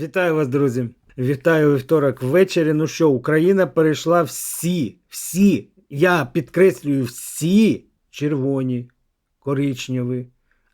Вітаю вас, друзі! Вітаю вівторок ввечері. Ну що, Україна перейшла всі, всі, я підкреслюю, всі червоні, коричневі,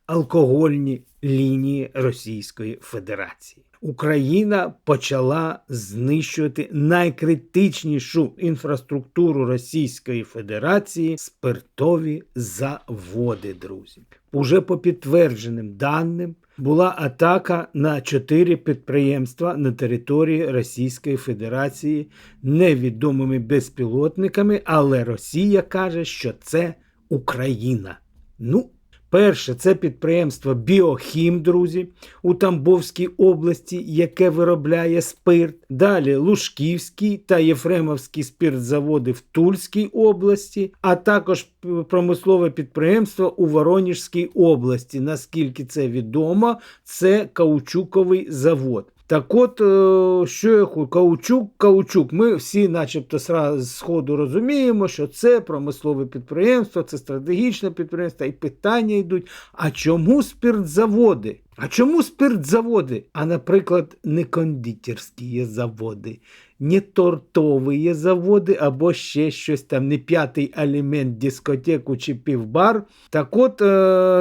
алкогольні лінії Російської Федерації. Україна почала знищувати найкритичнішу інфраструктуру Російської Федерації спиртові заводи, друзі. Уже по підтвердженим даним була атака на чотири підприємства на території Російської Федерації невідомими безпілотниками, але Росія каже, що це Україна. Ну, Перше, це підприємство Біохім, друзі, у Тамбовській області, яке виробляє спирт. Далі Лужківський та Єфремовський спиртзаводи в Тульській області, а також промислове підприємство у Воронежській області. Наскільки це відомо, це каучуковий завод. Так от, е, що я хочу, каучук, каучук. Ми всі, начебто, з сходу розуміємо, що це промислове підприємство, це стратегічне підприємство, і питання йдуть: а чому спиртзаводи? А чому спиртзаводи? А, наприклад, не кондитерські заводи, не тортові заводи, або ще щось там, не п'ятий елемент дискотеку чи півбар. Так от, е,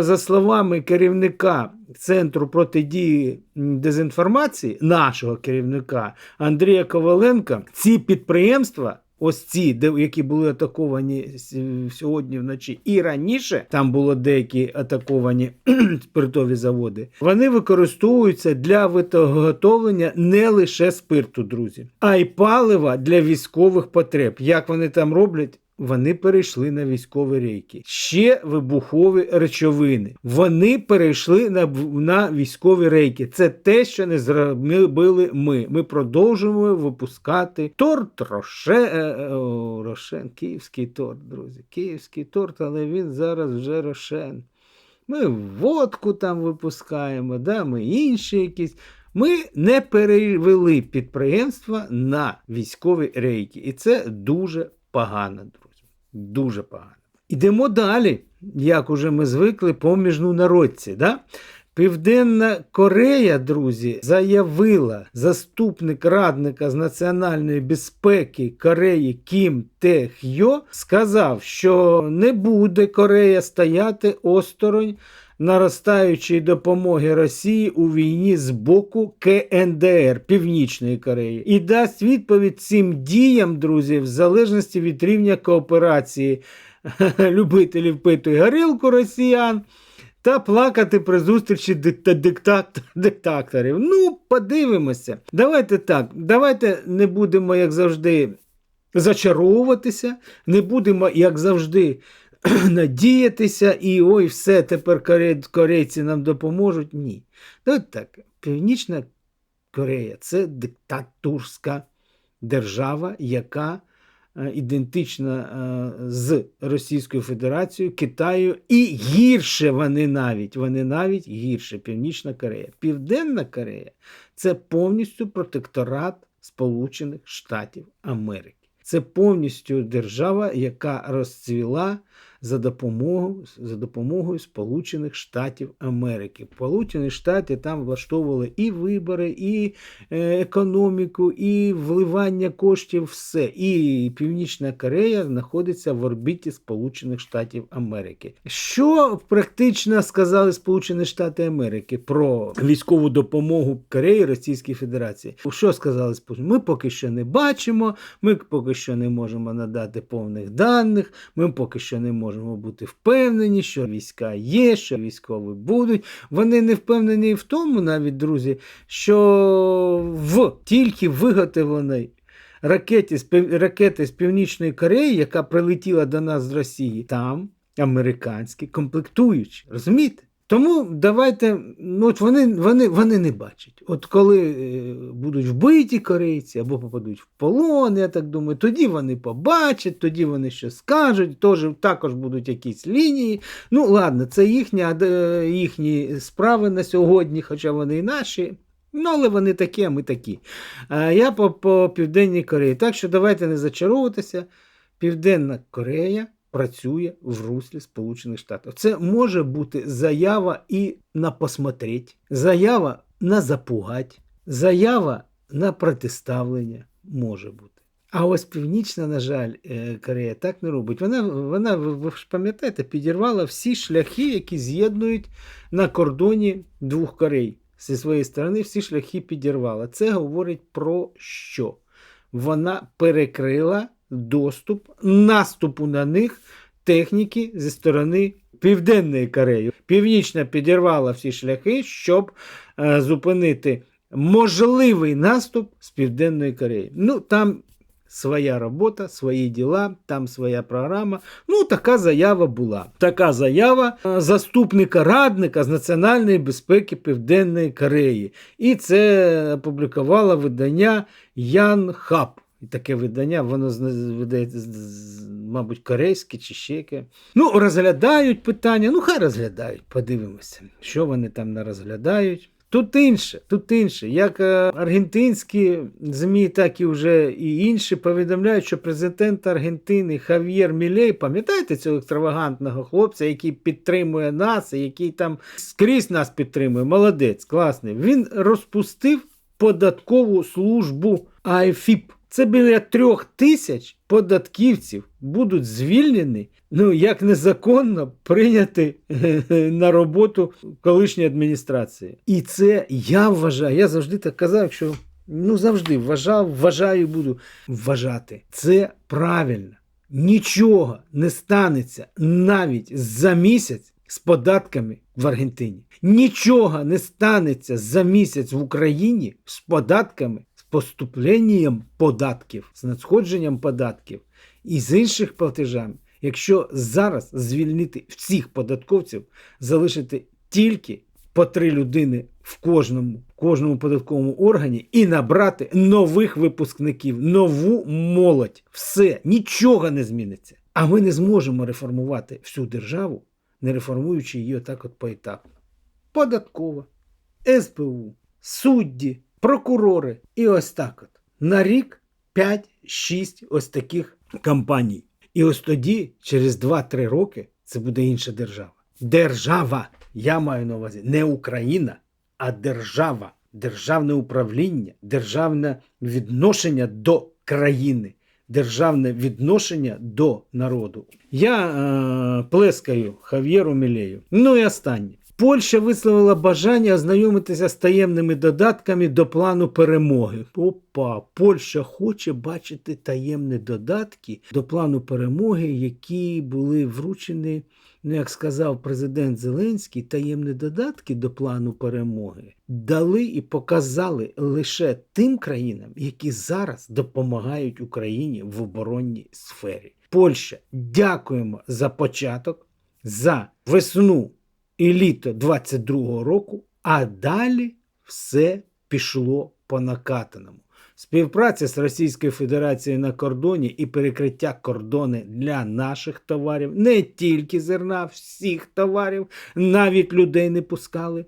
за словами керівника Центру протидії дезінформації, нашого керівника Андрія Коваленка, ці підприємства. Ось ці, які були атаковані сьогодні вночі, і раніше там було деякі атаковані спиртові заводи. Вони використовуються для виготовлення не лише спирту, друзі, а й палива для військових потреб. Як вони там роблять? Вони перейшли на військові рейки. Ще вибухові речовини. Вони перейшли на на військові рейки. Це те, що не зробили ми. Ми продовжуємо випускати торт Роше, е, о, Рошен, київський торт, друзі. Київський торт, але він зараз вже Рошен. Ми водку там випускаємо, да, ми інші якісь. Ми не перевели підприємства на військові рейки. І це дуже погано. Дуже погано. Ідемо далі, як уже ми звикли, по міжнародці. Да? Південна Корея, друзі, заявила заступник радника з національної безпеки Кореї Кім Те Хьо, сказав, що не буде Корея стояти осторонь наростаючої допомоги Росії у війні з боку КНДР Північної Кореї і дасть відповідь цим діям, друзі, в залежності від рівня кооперації любителів пити горілку росіян. Та плакати при зустрічі диктат... Ну, подивимося. Давайте так. Давайте не будемо, як завжди, зачаровуватися, не будемо, як завжди, надіятися, і ой, все, тепер корейці нам допоможуть. Ні. Ну, так, Північна Корея це диктатурська держава, яка е, ідентична е, з Російською Федерацією, Китаю, і гірше вони навіть, вони навіть гірше Північна Корея. Південна Корея це повністю протекторат Сполучених Штатів Америки. Це повністю держава, яка розцвіла за допомогою за допомогою Сполучених Штатів Америки. Сполучені Штати там влаштовували і вибори, і е, економіку, і вливання коштів. Все. І Північна Корея знаходиться в орбіті Сполучених Штатів Америки. Що практично сказали Сполучені Штати Америки про військову допомогу Кореї Російській Федерації? Що сказали Сполучені? Ми поки що не бачимо, ми поки що не можемо надати повних даних, ми поки що не можемо можемо бути впевнені, що війська є, що військові будуть. Вони не впевнені в тому, навіть, друзі, що в тільки виготовлений ракеті, ракети з Північної Кореї, яка прилетіла до нас з Росії, там американські комплектуючі. Розумієте? Тому давайте, ну от вони вони, вони не бачать. От коли е, будуть вбиті корейці або попадуть в полон, я так думаю, тоді вони побачать, тоді вони щось скажуть, тож, також будуть якісь лінії. Ну, ладно, це їхня, е, їхні справи на сьогодні, хоча вони і наші. Ну, але вони такі, а ми такі. А Я по, по Південній Кореї. Так що давайте не зачаровуватися. Південна Корея працює в руслі Сполучених Штатів. Це може бути заява і на посмотреть, заява на запугать. Заява на протиставлення може бути. А ось Північна, на жаль, е, Корея так не робить. Вона, вона ви ви ж пам'ятаєте, підірвала всі шляхи, які з'єднують на кордоні двох Корей. Зі своєї сторони всі шляхи підірвала. Це говорить про що? Вона перекрила доступ наступу на них техніки зі сторони Південної Кореї. Північна підірвала всі шляхи, щоб е, зупинити можливий наступ з Південної Кореї. Ну, там своя робота, свої діла, там своя програма. Ну, така заява була. Така заява е, заступника радника з національної безпеки Південної Кореї. І це опублікувало видання Ян Хаб. І таке видання, воно мабуть, корейське чи ще яке. Ну, розглядають питання. Ну, хай розглядають, подивимося, що вони там не розглядають. Тут інше, тут інше. Як е, аргентинські ЗМІ, так і вже і інші повідомляють, що президент Аргентини Хав'єр Мілей, пам'ятаєте цього екстравагантного хлопця, який підтримує нас, який там скрізь нас підтримує, молодець, класний. Він розпустив податкову службу АФІП. Це біля трьох тисяч податківців будуть звільнені, ну як незаконно прийняти на роботу колишньої адміністрації. І це я вважаю, я завжди так казав, що ну завжди вважав, вважаю буду вважати. Це правильно. Нічого не станеться навіть за місяць з податками в Аргентині. Нічого не станеться за місяць в Україні з податками, поступленням податків, з надходженням податків і з інших платежами. Якщо зараз звільнити всіх податковців, залишити тільки по три людини в кожному, в кожному податковому органі і набрати нових випускників, нову молодь. Все, нічого не зміниться. А ми не зможемо реформувати всю державу, не реформуючи її отак от поетапно. Податкова, СБУ, судді, прокурори і ось так от. На рік 5-6 ось таких кампаній. І ось тоді, через 2-3 роки, це буде інша держава. Держава, я маю на увазі, не Україна, а держава, державне управління, державне відношення до країни, державне відношення до народу. Я е, плескаю Хав'єру Мілею. Ну і останнє. Польща висловила бажання ознайомитися з таємними додатками до плану перемоги. Опа, Польща хоче бачити таємні додатки до плану перемоги, які були вручені, ну як сказав президент Зеленський, таємні додатки до плану перемоги дали і показали лише тим країнам, які зараз допомагають Україні в оборонній сфері. Польща, дякуємо за початок, за весну і літо 22-го року, а далі все пішло по накатаному. Співпраця з Російською Федерацією на кордоні і перекриття кордони для наших товарів, не тільки зерна, всіх товарів, навіть людей не пускали,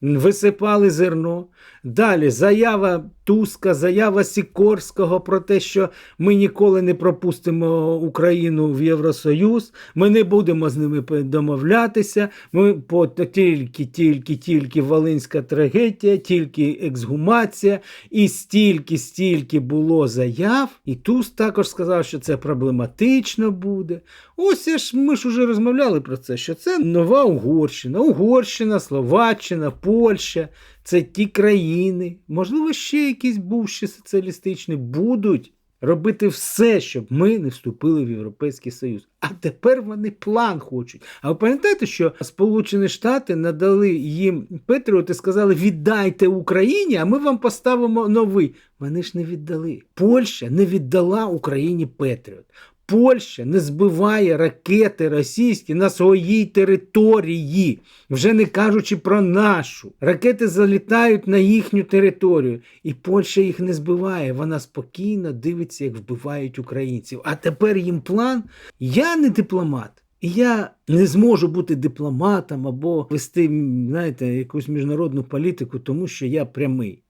висипали зерно. Далі заява Туска, заява Сікорського про те, що ми ніколи не пропустимо Україну в Євросоюз, ми не будемо з ними домовлятися. Ми по тільки, тільки, тільки Волинська трагедія, тільки ексгумація, і стільки, стільки було заяв. І Туsk також сказав, що це проблематично буде. Ось ж ми ж уже розмовляли про це, що це нова Угорщина, Угорщина, Словаччина, Польща. Це ті країни, можливо, ще якісь бувші соціалістичні, будуть робити все, щоб ми не вступили в Європейський Союз. А тепер вони план хочуть. А ви пам'ятаєте, що Сполучені Штати надали їм Петріот і сказали: віддайте Україні, а ми вам поставимо новий. Вони ж не віддали. Польща не віддала Україні Петріот. Польща не збиває ракети російські на своїй території, вже не кажучи про нашу. Ракети залітають на їхню територію, і Польща їх не збиває. Вона спокійно дивиться, як вбивають українців. А тепер їм план. Я не дипломат. І я не зможу бути дипломатом або вести, знаєте, якусь міжнародну політику, тому що я прямий.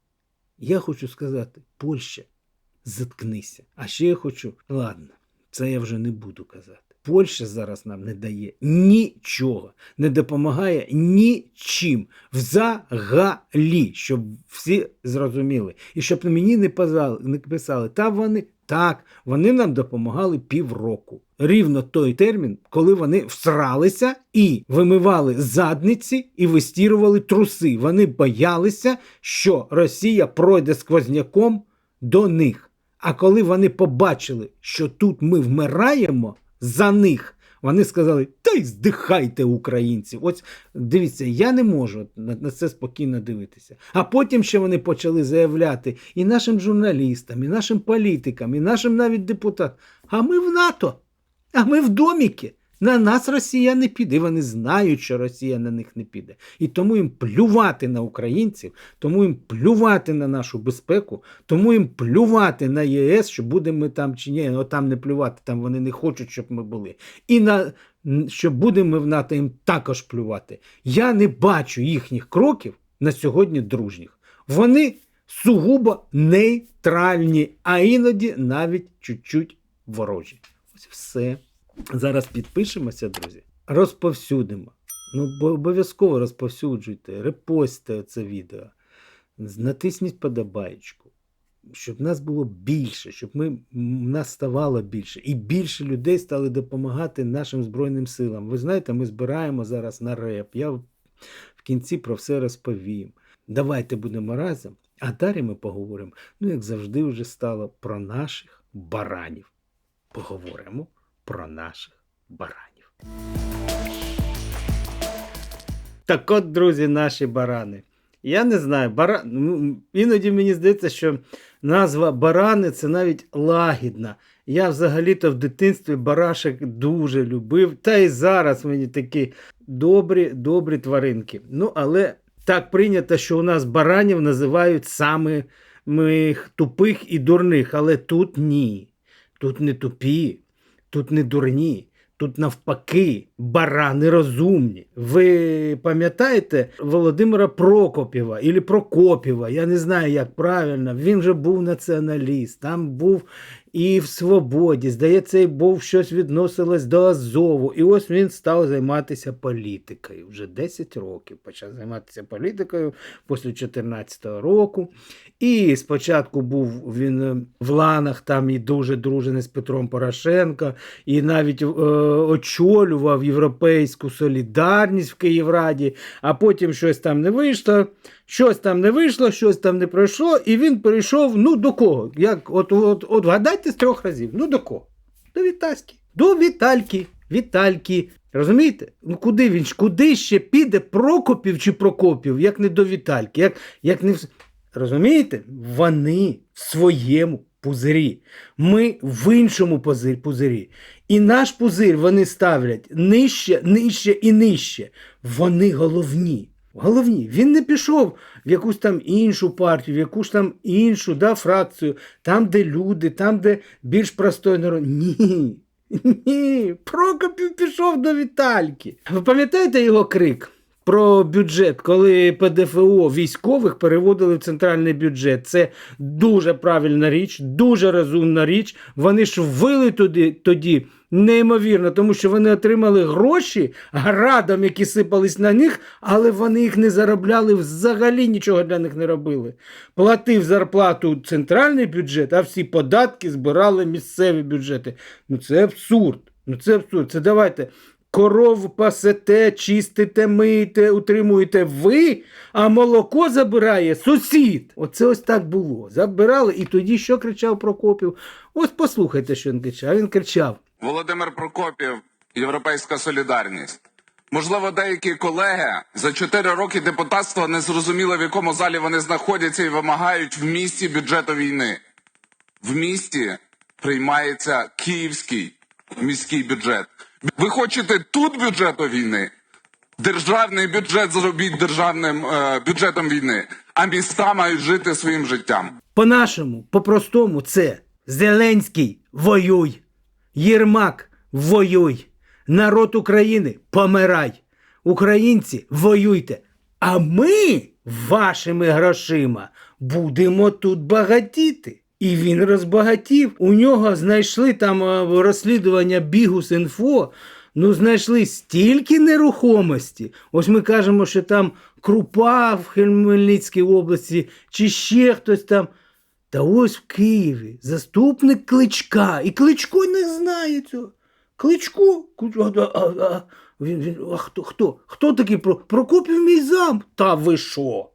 Я хочу сказати, Польща, заткнися. А ще я хочу, ладно. Це я вже не буду казати. Польща зараз нам не дає нічого, не допомагає нічим взагалі, щоб всі зрозуміли. І щоб мені не писали, не писали, та вони так, вони нам допомагали півроку. Рівно той термін, коли вони всралися і вимивали задниці і вистірували труси. Вони боялися, що Росія пройде сквозняком до них. А коли вони побачили, що тут ми вмираємо за них, вони сказали: та й здихайте, українці. Ось дивіться, я не можу на, це спокійно дивитися. А потім ще вони почали заявляти і нашим журналістам, і нашим політикам, і нашим навіть депутатам. А ми в НАТО, а ми в доміки. На нас Росія не піде. Вони знають, що Росія на них не піде. І тому їм плювати на українців, тому їм плювати на нашу безпеку, тому їм плювати на ЄС, що будемо ми там чи ні. Ну там не плювати, там вони не хочуть, щоб ми були. І на що будемо ми в НАТО їм також плювати. Я не бачу їхніх кроків на сьогодні дружніх. Вони сугубо нейтральні, а іноді навіть чуть-чуть ворожі. Ось все. Зараз підпишемося, друзі, розповсюдимо. Ну, бо обов'язково розповсюджуйте, репостите це відео, натисніть подобаєчку, щоб нас було більше, щоб ми, нас ставало більше, і більше людей стали допомагати нашим Збройним силам. Ви знаєте, ми збираємо зараз на реп. Я в кінці про все розповім. Давайте будемо разом, а далі ми поговоримо, ну, як завжди, вже стало про наших баранів. Поговоримо про наших баранів. Так от, друзі, наші барани. Я не знаю, бара... ну, іноді мені здається, що назва барани це навіть лагідна. Я взагалі-то в дитинстві барашек дуже любив, та й зараз мені такі добрі, добрі тваринки. Ну, але так прийнято, що у нас баранів називають самих тупих і дурних, але тут ні. Тут не тупі, тут не дурні, тут навпаки, барани розумні. Ви пам'ятаєте Володимира Прокопєва або Прокопєва, я не знаю, як правильно, він же був націоналіст, там був і в свободі. Здається, і був щось відносилось до Азову. І ось він став займатися політикою. Вже 10 років почав займатися політикою після 2014 року. І спочатку був він е, в ланах там і дуже дружений з Петром Порошенко, і навіть е, очолював європейську солідарність в Київраді, а потім щось там не вийшло. Щось там не вийшло, щось там не пройшло, і він перейшов ну до кого? Як, От от, от вгадайте з трьох разів. Ну до кого? До Вітаськи. До Вітальки. Вітальки. Розумієте? Ну куди він ж? Куди ще піде Прокопів чи Прокопів, як не до Вітальки? Як, як не. Розумієте? Вони в своєму пузирі. Ми в іншому пузирі. І наш пузир вони ставлять нижче, нижче і нижче. Вони головні. Головні. Він не пішов в якусь там іншу партію, в якусь там іншу да, фракцію, там, де люди, там, де більш простой народ. Ні. Ні. Прокопів пішов до Вітальки. Ви пам'ятаєте його крик? Про бюджет, коли ПДФО військових переводили в центральний бюджет. Це дуже правильна річ, дуже розумна річ. Вони ж ввели туди тоді неймовірно, тому що вони отримали гроші градом, які сипались на них, але вони їх не заробляли взагалі нічого для них не робили. Платив зарплату центральний бюджет, а всі податки збирали місцеві бюджети. Ну це абсурд. Ну це абсурд. Це давайте. Коров пасете, чистите, миєте, утримуєте ви, а молоко забирає сусід. Оце ось так було. Забирали, і тоді що кричав Прокопів? Ось послухайте, що він кричав. Він кричав: Володимир Прокопів, Європейська Солідарність. Можливо, деякі колеги за 4 роки депутатства не зрозуміли, в якому залі вони знаходяться і вимагають в місті бюджету війни. В місті приймається київський міський бюджет. Ви хочете тут бюджету війни? Державний бюджет зробіть державним е, бюджетом війни, а міста мають жити своїм життям. По-нашому, по-простому, це Зеленський воюй, Єрмак воюй, народ України помирай, українці воюйте. А ми вашими грошима будемо тут багатіти. І він розбагатів. У нього знайшли там е, розслідування Бігус інфо. Ну, знайшли стільки нерухомості. Ось ми кажемо, що там крупа в Хмельницькій області, чи ще хтось там. Та ось в Києві заступник кличка. І кличко не знає цього. Кличко? А, а, а, він, він, а хто, хто? Хто такий Про- Прокопів мій зам? Та ви що?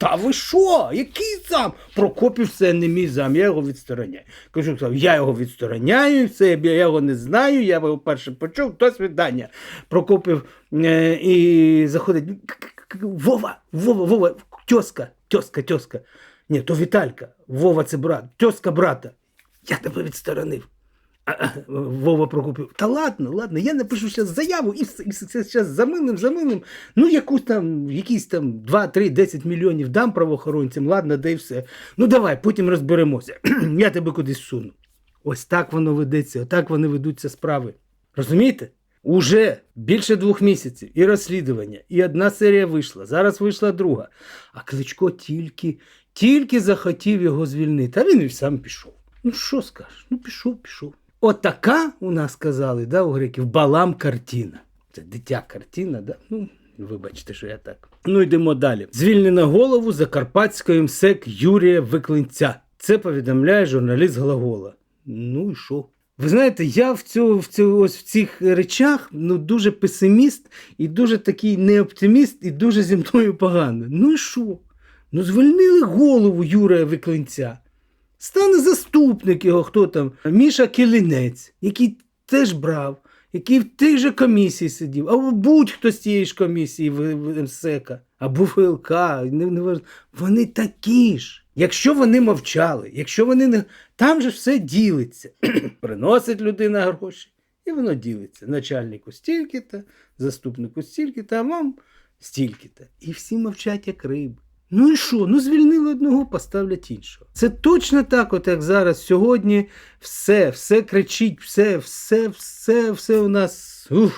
Та ви що? Який зам? Прокопів це не мій зам, я його відстороняю. Кажу, «Та я його відстороняю, все, я його не знаю, я його перше почув, до свидання. Прокопів е, і заходить. Вова, Вова, Вова, тьоска, тьоска, тьоска. Ні, то Віталька. Вова це брат, тьоска брата. Я тебе відсторонив. Вова Прокопів. Та ладно, ладно, я напишу зараз заяву і все, і все зараз замилим, замилим. Ну, якусь там, якісь там 2, 3, 10 мільйонів дам правоохоронцям, ладно, да і все. Ну давай, потім розберемося. я тебе кудись суну. Ось так воно ведеться, отак вони ведуться справи. Розумієте? Уже більше двох місяців і розслідування, і одна серія вийшла. Зараз вийшла друга. А Кличко тільки, тільки захотів його звільнити, а він і сам пішов. Ну що скажеш? Ну пішов, пішов. Отака у нас сказали, да, у греків, балам картина. Це дитя картина, да? Ну, вибачте, що я так. Ну йдемо далі. Звільнено голову Закарпатського МСЕК Юрія Виклинця. Це повідомляє журналіст Глагола. Ну і що? Ви знаєте, я в, цю, в, цю, ось в цих речах ну, дуже песиміст і дуже такий неоптиміст, і дуже зі мною погано. Ну і що? Ну, звільнили голову Юрія Виклинця. Стане заступник його, хто там? Міша Кілінець, який теж брав, який в тій же комісії сидів, або будь-хто з тієї ж комісії в, МСЕКа, або ВЛК, не, не вони такі ж. Якщо вони мовчали, якщо вони не. Там же все ділиться. Приносить людина гроші, і воно ділиться. Начальнику стільки-то, заступнику стільки-то, а вам стільки-то. І всі мовчать, як риби. Ну і що? Ну звільнили одного, поставлять іншого. Це точно так, от як зараз сьогодні все, все кричить, все, все, все, все у нас ух,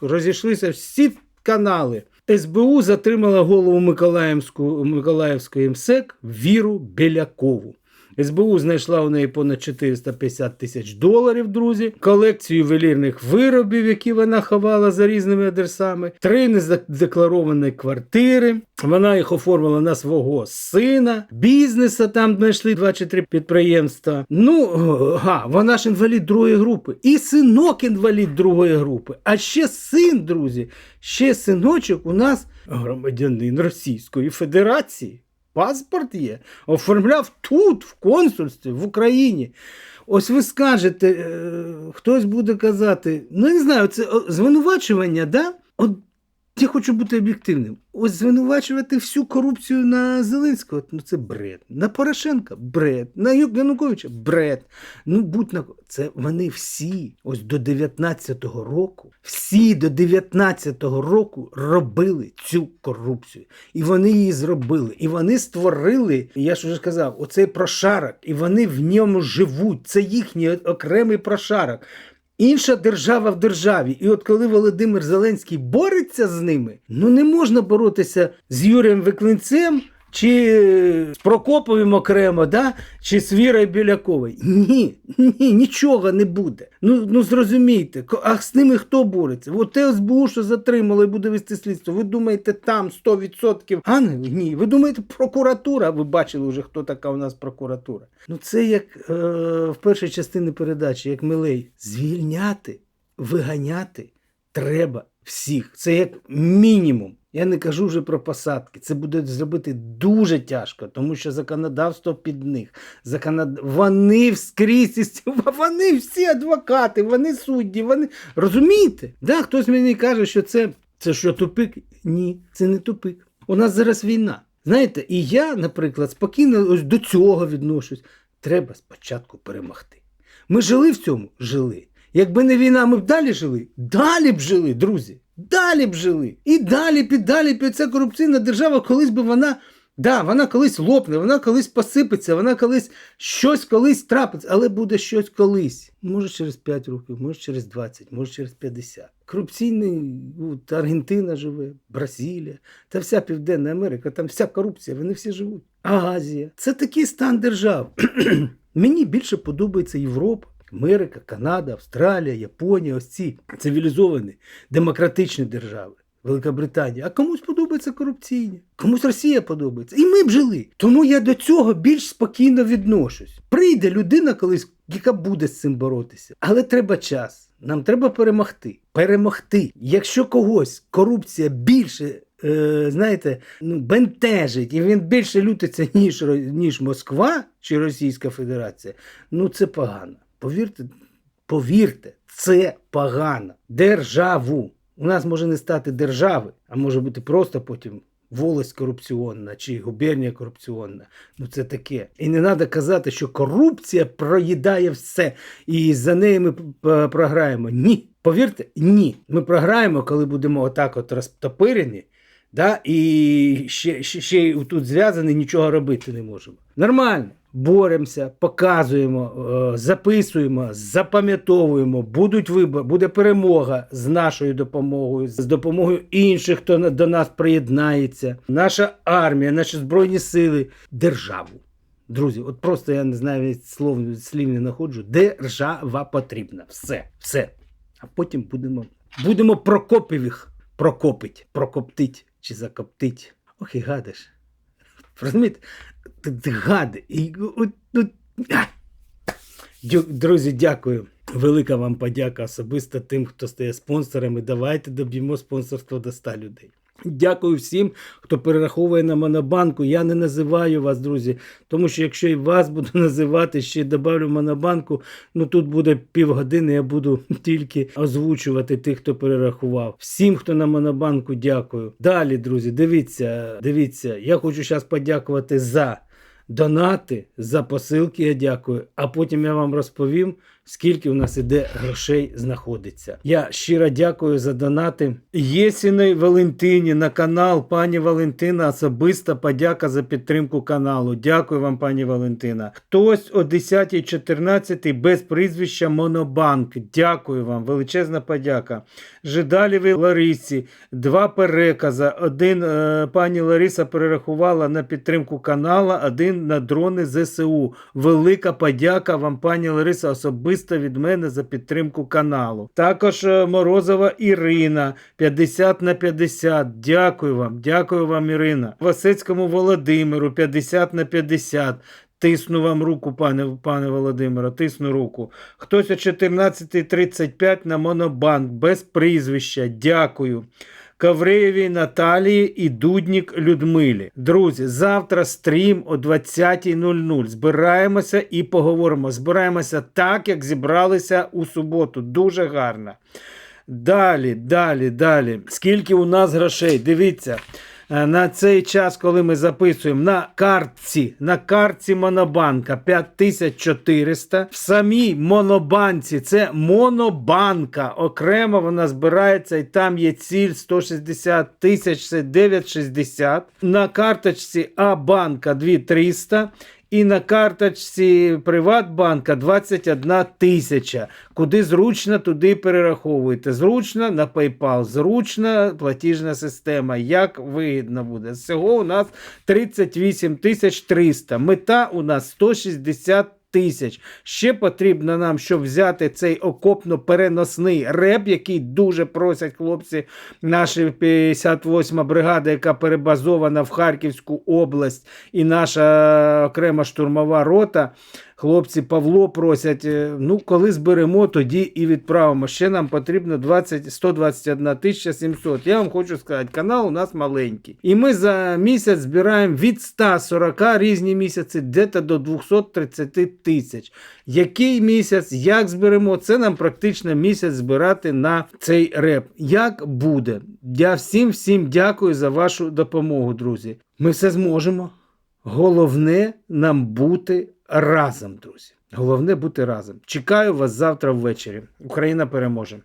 розійшлися всі канали. СБУ затримала голову Миколаївську, Миколаївської МСЕК Віру Білякову. СБУ знайшла у неї понад 450 тисяч доларів, друзі, колекцію ювелірних виробів, які вона ховала за різними адресами, три незадекларовані квартири. Вона їх оформила на свого сина, бізнеса там знайшли два чи три підприємства. Ну, га, вона ж інвалід другої групи. І синок інвалід другої групи. А ще син, друзі, ще синочок у нас громадянин Російської Федерації. Паспорт є, оформляв тут, в консульстві, в Україні. Ось ви скажете, е, хтось буде казати, ну не знаю, це звинувачування, да? От я хочу бути об'єктивним. Ось звинувачувати всю корупцію на Зеленського, ну це бред. На Порошенка бред, на Януковича бред. Ну будь на це вони всі, ось до 19-го року, всі до 19-го року робили цю корупцію. І вони її зробили. І вони створили, я ж вже сказав, оцей прошарок, і вони в ньому живуть. Це їхній окремий прошарок. Інша держава в державі. І от коли Володимир Зеленський бореться з ними, ну не можна боротися з Юрієм Виклинцем чи з Прокоповим окремо, да? чи з Вірою Біляковою. Ні, ні, нічого не буде. Ну, ну зрозумійте, а з ними хто бореться? От те СБУ, що затримало і буде вести слідство. Ви думаєте, там 100%? А не, ні. Ви думаєте, прокуратура? Ви бачили вже, хто така у нас прокуратура. Ну це як е, в першій частині передачі, як Милей, звільняти, виганяти треба всіх. Це як мінімум. Я не кажу вже про посадки. Це буде зробити дуже тяжко, тому що законодавство під них. Законод... Вони вскрізь, із- вони всі адвокати, вони судді, вони. Розумієте? Да, хтось мені каже, що це, це що тупик? Ні, це не тупик. У нас зараз війна. Знаєте, і я, наприклад, спокійно ось до цього відношусь. Треба спочатку перемогти. Ми жили в цьому? Жили. Якби не війна, ми б далі жили? Далі б жили, друзі. Далі б жили. І далі і далі б ця корупційна держава, колись би вона. Да, вона колись лопне, вона колись посипеться, вона колись щось колись трапиться, але буде щось колись. Може через 5 років, може через 20, може через 50. Корупційний Аргентина живе, Бразилія та вся Південна Америка, там вся корупція, вони всі живуть. Азія. Це такий стан держав. Мені більше подобається Європа, Америка, Канада, Австралія, Японія, ось ці цивілізовані демократичні держави. Велика Британія, а комусь подобається корупційні, комусь Росія подобається. І ми б жили. Тому я до цього більш спокійно відношусь. Прийде людина колись, яка буде з цим боротися. Але треба час. Нам треба перемогти. Перемогти. Якщо когось корупція більше, е, знаєте, ну, бентежить, і він більше лютиться, ніж, ніж Москва чи Російська Федерація, ну це погано. Повірте, повірте, це погано. Державу. У нас може не стати держави, а може бути просто потім волость корупціонна чи губернія корупціонна. Ну це таке. І не треба казати, що корупція проїдає все, і за нею ми програємо. Ні. Повірте, ні. Ми програємо, коли будемо отак от розтопирені. Да? І ще, ще, ще тут зв'язані, нічого робити не можемо. Нормально. Боремося, показуємо, е, записуємо, запам'ятовуємо, будуть вибори, буде перемога з нашою допомогою, з допомогою інших, хто до нас приєднається. Наша армія, наші збройні сили, державу. Друзі, от просто я не знаю навіть слов, слів не знаходжу. Держава потрібна. Все, все. А потім будемо, будемо Прокопівих прокопить, прокоптить чи закоптить. Ох і гадиш. Розумієте? От, от, Друзі, дякую. Велика вам подяка особисто тим, хто стає спонсорами. Давайте доб'ємо спонсорство до 100 людей. Дякую всім, хто перераховує на Монобанку. Я не називаю вас, друзі, тому що якщо і вас буду називати, ще добавлю Монобанку, ну тут буде півгодини, я буду тільки озвучувати тих, хто перерахував. Всім, хто на Монобанку, дякую. Далі, друзі, дивіться, дивіться, я хочу зараз подякувати за донати, за посилки. Я дякую. А потім я вам розповім, скільки у нас іде грошей знаходиться. Я щиро дякую за донати. Єсіної Валентині на канал пані Валентина. Особиста подяка за підтримку каналу. Дякую вам, пані Валентина. Хтось о 10.14 без прізвища Монобанк. Дякую вам, величезна подяка. Жидалєвій Ларисі, два переказа. Один е, пані Лариса перерахувала на підтримку канала, один на дрони ЗСУ. Велика подяка вам, пані Лариса, особисто від мене за підтримку каналу. Також е, Морозова Ірина, 50 на 50. Дякую вам, дякую вам, Ірина. Васецькому Володимиру, 50 на 50. Тисну вам руку, пане, пане Володимире, тисну руку. Хтось о 14.35 на Монобанк без прізвища. Дякую. Кавреєвій Наталії і Дуднік Людмилі. Друзі, завтра стрім о 20.00. Збираємося і поговоримо. Збираємося так, як зібралися у суботу. Дуже гарно. Далі, далі, далі. Скільки у нас грошей? Дивіться. Е, На цей час, коли ми записуємо на картці, на картці Монобанка 5400. В самій Монобанці це Монобанка. Окремо вона збирається і там є ціль 160 тисяч, це 960. На карточці А-банка 2300. І на карточці Приватбанка 21 тисяча. Куди зручно, туди перераховуєте. Зручно на PayPal, зручна платіжна система. Як вигідно буде. Всього у нас 38 тисяч 300. Мета у нас 160 тисяч. Ще потрібно нам, щоб взяти цей окопно-переносний реп, який дуже просять хлопці, наша 58 бригада, яка перебазована в Харківську область, і наша окрема штурмова рота. Хлопці Павло просять, е, ну коли зберемо, тоді і відправимо. Ще нам потрібно 20, 121 тисяча 700. Я вам хочу сказати, канал у нас маленький. І ми за місяць збираємо від 140 різні місяці, де-то до 230 тисяч. Який місяць, як зберемо, це нам практично місяць збирати на цей реп. Як буде? Я всім всім дякую за вашу допомогу, друзі. Ми все зможемо. Головне нам бути разом, друзі. Головне бути разом. Чекаю вас завтра ввечері. Україна переможе.